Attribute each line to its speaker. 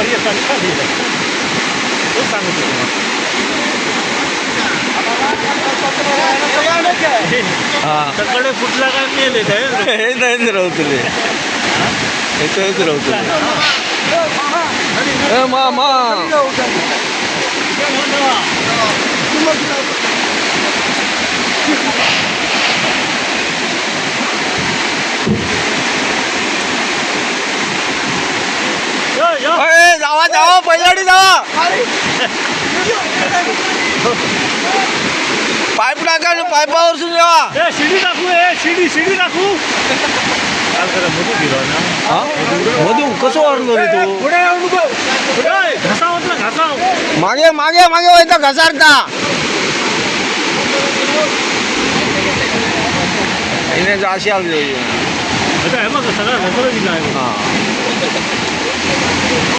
Speaker 1: Worry येतात खाली तेच सांगत होतो
Speaker 2: हा
Speaker 1: सगळे कुठला काय मेले काय
Speaker 2: हे नाही राहतले हेच राहतले ए मामा ए जावा જાઓ જાઓ પૈલાડી જાઓ. પાઇપ નાખે પાઇપ આવું શું જવા
Speaker 1: એ સીડી નાખું એ સીડી સીડી નાખું.
Speaker 2: બધું કશો વાંધો નહીં માગે માગે માગે હોય તો ઘસાડતા. એને જ આશિયાલ જોઈએ.